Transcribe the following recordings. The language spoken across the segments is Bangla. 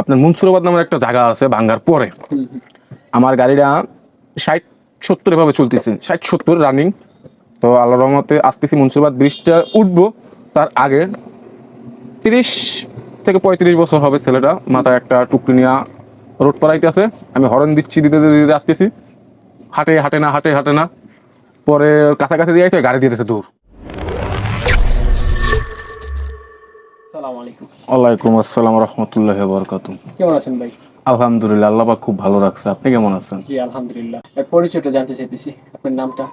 আপনার মুন্সুরাবাদ নামের একটা জায়গা আছে ভাঙ্গার পরে। আমার গাড়িটা ষাট সত্তর এভাবে চলতেছে। ষাট সত্তর রানিং তো আল্লাহ রহমতে আসতেছি মুন্সিবাদ ব্রিজটা উঠবো। তার আগে তিরিশ থেকে পঁয়ত্রিশ বছর হবে ছেলেটা। মাথায় একটা টুকরি নিয়ে রোড পাড়াইতে আছে আমি হরন দিচ্ছি দিতে দিতে দিতে আসতেছি। হাটে হাটে না হাটে হাটে না। পরে কাছাকাছি দিয়ে গাড়ি দিতেছে দূর। ওয়ালাইকুম আসসালাম রহমতুল্লাহ বরকাত কেমন আছেন ভাই? আলহামদুলিল্লাহ আল্লাহ খুব ভালো রাখছে। আপনি কেমন আছেন? জি আলহামদুলিল্লাহ। পরিচয়টা জানতে চাইতেছি আপনার নামটা?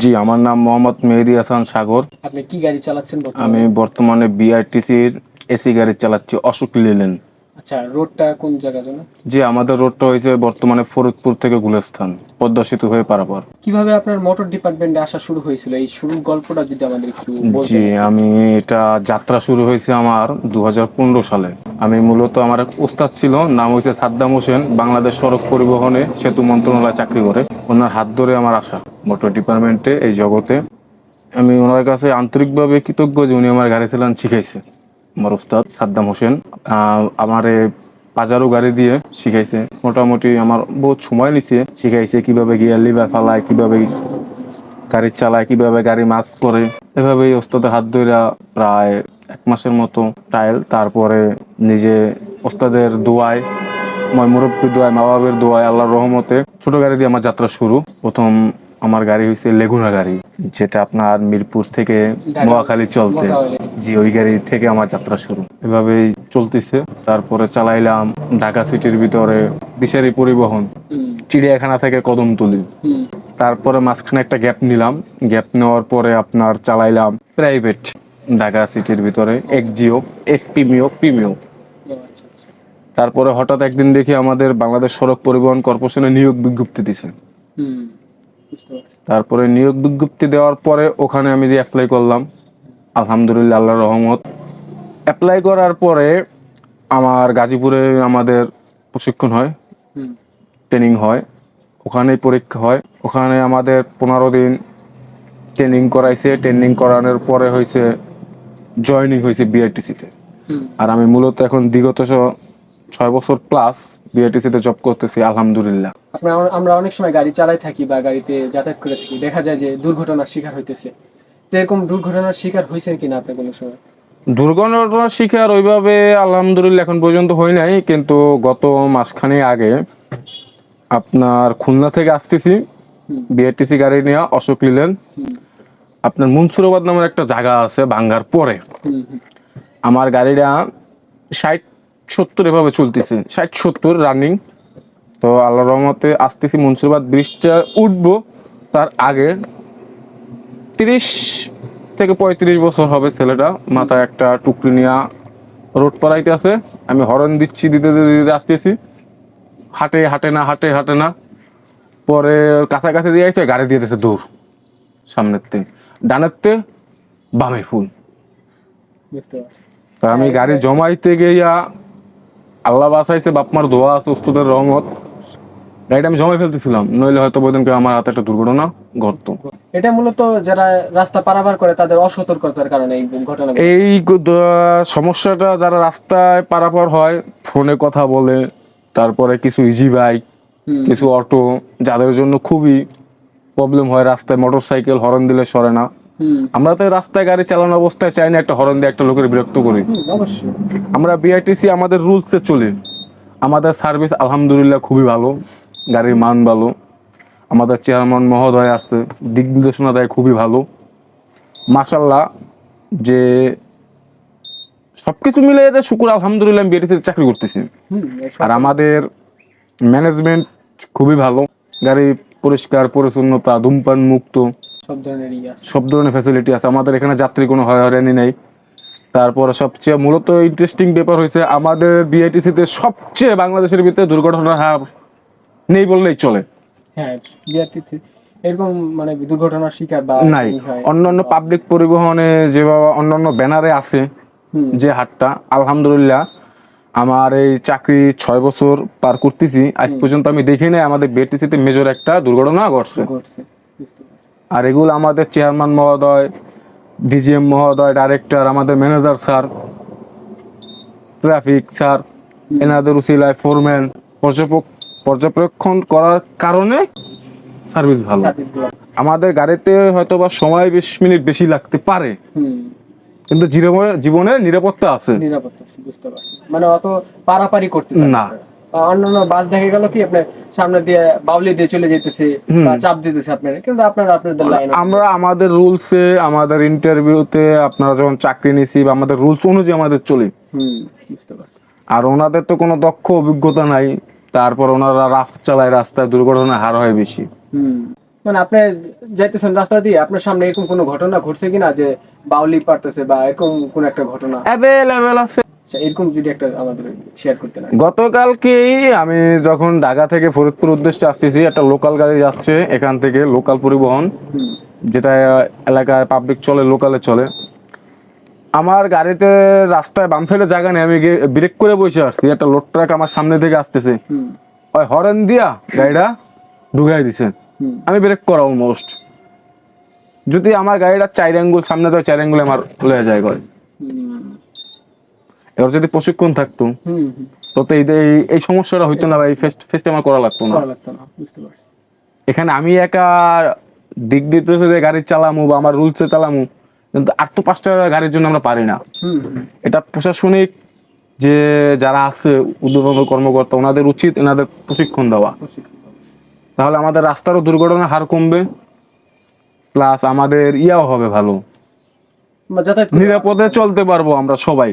জি আমার নাম মোহাম্মদ মেহেদি হাসান সাগর। আপনি কি গাড়ি চালাচ্ছেন বর্তমানে? আমি বর্তমানে বিআরটিসির এসি গাড়ি চালাচ্ছি অশোক লিলেন আচ্ছা রোডটা কোন জায়গা যেন জি আমাদের রোডটা হয়েছে বর্তমানে ফরিদপুর থেকে গুলেস্থান পদ্মা সেতু হয়ে পারাপার। কীভাবে আপনার মোটর ডিপার্টমেন্টে আসা শুরু হয়েছিল? এই শুরুর গল্পটা যদি আমাদের একটু জি আমি এটা যাত্রা শুরু হয়েছে আমার দুই হাজার পনেরো সালে। আমি মূলত আমার এক উস্তাদ ছিল নাম হয়েছে সাদ্দাম হোসেন বাংলাদেশ সড়ক পরিবহনে সেতু মন্ত্রণালয় চাকরি করে। ওনার হাত ধরে আমার আসা মোটর ডিপার্টমেন্টে এই জগতে। আমি ওনার কাছে আন্তরিকভাবে কৃতজ্ঞ যে উনি আমার গাড়ি চালান শিখাইছে। আমার উস্তাদ সাদ্দাম হোসেন আমার পাজারো গাড়ি দিয়ে শিখাইছে। মোটামুটি আমার বহুত সময় নিছে, শিখাইছে কীভাবে গিয়ার লিভার ফালায়, কীভাবে গাড়ি চালায়, কীভাবে গাড়ি মাছ করে এভাবে ওস্তাদের হাত ধরে প্রায় এক মাসের মতো টাইল তারপরে নিজে ওস্তাদের দোয়ায় মই মুরব্বী দোয়ায়, মা বাবের দোয়ায়, আল্লাহর রহমতে ছোট গাড়ি দিয়ে আমার যাত্রা শুরু। প্রথম আমার গাড়ি হয়েছে লেগুনা গাড়ি যেটা আপনার মিরপুর থেকে নোয়াখালী চলতে। জি ওই গাড়ি থেকে আমার যাত্রা শুরু। এভাবেই চলতেছে। তারপরে চালাইলাম ঢাকা সিটির ভিতরে দিশারি পরিবহন চিড়িয়াখানা থেকে কদমতলি। হুম, তারপরে মাঝখানে একটা গ্যাপ নিলাম। গ্যাপ নেওয়ার পরে আপনার চালাইলাম প্রাইভেট ঢাকা সিটির ভিতরে এক্সজিও এফ পিমিও। প্রিমিও ও আচ্ছা, আচ্ছা। তারপরে হঠাৎ একদিন দেখি আমাদের বাংলাদেশ সড়ক পরিবহন কর্পোরেশনে নিয়োগ বিজ্ঞপ্তি দিছে। তারপরে নিয়োগ বিজ্ঞপ্তি দেওয়ার পরে ওখানে আমি যে অ্যাপ্লাই করলাম আলহামদুলিল্লাহ আল্লাহ রহমত। অ্যাপ্লাই করার পরে আমার গাজীপুরে আমাদের প্রশিক্ষণ হয় ট্রেনিং হয় ওখানেই পরীক্ষা হয়। ওখানে আমাদের পনেরো দিন ট্রেনিং করাইছে। ট্রেনিং করানোর পরে হয়েছে জয়েনিং হয়েছে বিআরটিসিতে আর আমি মূলত এখন বিগত স- ছয় বছর প্লাস বিআরটিসিতে জব করতেছি আলহামদুলিল্লাহ। আপনার আমরা অনেক সময় গাড়ি চালাই থাকি বা গাড়িতে যাতায়াত করে থাকি দেখা যায় যে দুর্ঘটনার শিকার হইতেছে। তো এরকম দুর্ঘটনার শিকার হয়েছেন কিনা আপনি কোনো সময়? দুর্ঘটনার শিকার ওইভাবে আলহামদুলিল্লাহ এখন পর্যন্ত হয় নাই কিন্তু গত মাসখানে আগে আপনার খুলনা থেকে আসতেছি বিআরটিসি গাড়ি নিয়ে অশোক লিলেন। আপনার মুন্সুরাবাদ নামের একটা জায়গা আছে ভাঙ্গার পরে। আমার গাড়িটা ষাট সত্তর এভাবে চলতেছে ষাট সত্তর রানিং তো আল্লাহ রহমতে আসতেছি মুন্সিবাদ ব্রিজটা উঠবো তার আগে তিরিশ থেকে পঁয়ত্রিশ বছর হবে ছেলেটা মাথায় একটা টুকরি নিয়ে রোড পাড়াইতে আছে। আমি হরন দিচ্ছি দিতে দিতে দিতে আসতেছি। হাটে হাটে না হাটে হাটে না। পরে কাছাকাছি দিয়ে আসছে গাড়ি দিয়ে দিতেছে দূর সামনের তে। ডানের তে বামে ফুল। তা আমি গাড়ি জমাইতে গিয়া আল্লাহ বাসাইছে বাপমার ধোয়া আছে উস্তুদের রহমত। গাড়িটা আমি জমাই ফেলতেছিলাম নইলে হয়তো বলতেন আমার হাতে একটা দুর্ঘটনা ঘটতো। এটা মূলত যারা রাস্তা পারাবার করে তাদের অসতর্কতার কারণে এই ঘটনা এই সমস্যাটা যারা রাস্তায় পারাপার হয় ফোনে কথা বলে তারপরে কিছু ইজি বাইক কিছু অটো যাদের জন্য খুবই প্রবলেম হয় রাস্তায় মোটর সাইকেল হরন দিলে সরে না। আমরা তো রাস্তায় গাড়ি চালানো অবস্থায় চাই না একটা হরন দিয়ে একটা লোকের বিরক্ত করি। আমরা বিআরটিসি আমাদের রুলসে চলি। আমাদের সার্ভিস আলহামদুলিল্লাহ খুবই ভালো গাড়ির মান ভালো। আমাদের চেয়ারম্যান মহোদয় আছে দিক নির্দেশনা দেয় খুবই ভালো। মাসাল্লাহ যে সবকিছু মিলে এদের শুকুর আলহামদুলিল্লাহ বিআরটিসিতে চাকরি করতেছি। আর আমাদের ম্যানেজমেন্ট খুবই ভালো। গাড়ি পরিষ্কার পরিচ্ছন্নতা ধূমপান মুক্ত। সব ধরনের আছে। সব ধরনের ফ্যাসিলিটি আছে। আমাদের এখানে যাত্রী কোনো হয়রানি নেই। তারপরে সবচেয়ে মূলত ইন্টারেস্টিং ব্যাপার হয়েছে আমাদের বিআইটিসিতে সবচেয়ে বাংলাদেশের ভিতরে দুর্ঘটনার হার নেই বললেই চলে। হ্যাঁ বিআরটিতে এরকম মানে দুর্ঘটনার শিকার বা নাই। অন্যান্য পাবলিক পরিবহনে যেভাবে অন্যান্য ব্যানারে আছে যে হারটা আলহামদুলিল্লাহ আমার এই চাকরি ছয় বছর পার করতেছি। আজ পর্যন্ত আমি দেখি নাই আমাদের বিআইটিসিতে মেজর একটা দুর্ঘটনা ঘটছে। ঘটছে। আর এগুলো আমাদের চেয়ারম্যান মহোদয় ডিজিএম মহোদয় ডাইরেক্টর আমাদের ম্যানেজার স্যার ট্রাফিক স্যার এনাদের উচিলায় ফোরম্যান পর্যবেক্ষণ করার কারণে সার্ভিস ভালো। আমাদের গাড়িতে হয়তো বা সময় বিশ মিনিট বেশি লাগতে পারে। কিন্তু জীবনে- জীবনে নিরাপত্তা আছে। নিরাপত্তা আছে, বুঝতে পারছি। মানে অত পারাপারি করতে না। অন্যান্য বাস দেখা গেল কি আপনার সামনে দিয়ে বাউলি দিয়ে চলে যেতেছে চাপ দিতেছে আপনার। কিন্তু আপনারা আপনাদের লাইন আমরা আমাদের রুলসে আমাদের ইন্টারভিউতে আপনারা যখন চাকরি নিছি বা আমাদের রুলস অনুযায়ী আমাদের চলি। আর ওনাদের তো কোনো দক্ষ অভিজ্ঞতা নাই তারপর ওনারা রাফ চালায় রাস্তায় দুর্ঘটনার হার হয় বেশি। মানে আপনি যাইতেছেন রাস্তা দিয়ে আপনার সামনে এরকম কোনো ঘটনা ঘটছে কিনা যে বাউলি পারতেছে বা এরকম কোন একটা ঘটনা? অ্যাভেলেবেল আছে। এরকম যদি একটা আমাদের শেয়ার করতে না গতকালকেই আমি যখন ঢাকা থেকে ফরিদপুর উদ্দেশ্যে আসতেছি একটা লোকাল গাড়ি যাচ্ছে এখান থেকে লোকাল পরিবহন যেটা এলাকায় পাবলিক চলে লোকালে চলে। আমার গাড়িতে রাস্তায় বাম সাইডে জায়গা নেই আমি ব্রেক করে বসে আসছি। একটা লোড ট্রাক আমার সামনে থেকে আসতেছে। ওই হরেন দিয়া গাড়িটা ঢুকাই দিছে। আমি ব্রেক করা অলমোস্ট যদি আমার গাড়িটা চার আঙ্গুল সামনে তো চার আঙ্গুলে আমার লয়ে যায় করে এবার যদি প্রশিক্ষণ থাকতো তো এই সমস্যাটা হইতো না বা এই ফেস্ট ফেস্টে আমার করা লাগতো না এখানে আমি একা দিক দিতেছে যে গাড়ি চালামু বা আমার রুলসে চালামু কিন্তু আর তো পাঁচটা গাড়ির জন্য আমরা পারি না। এটা প্রশাসনিক যে যারা আছে উদ্বোধন কর্মকর্তা ওনাদের উচিত এনাদের প্রশিক্ষণ দেওয়া। তাহলে আমাদের রাস্তারও দুর্ঘটনার হার কমবে প্লাস আমাদের ইয়াও হবে ভালো। নিরাপদে চলতে পারব আমরা সবাই।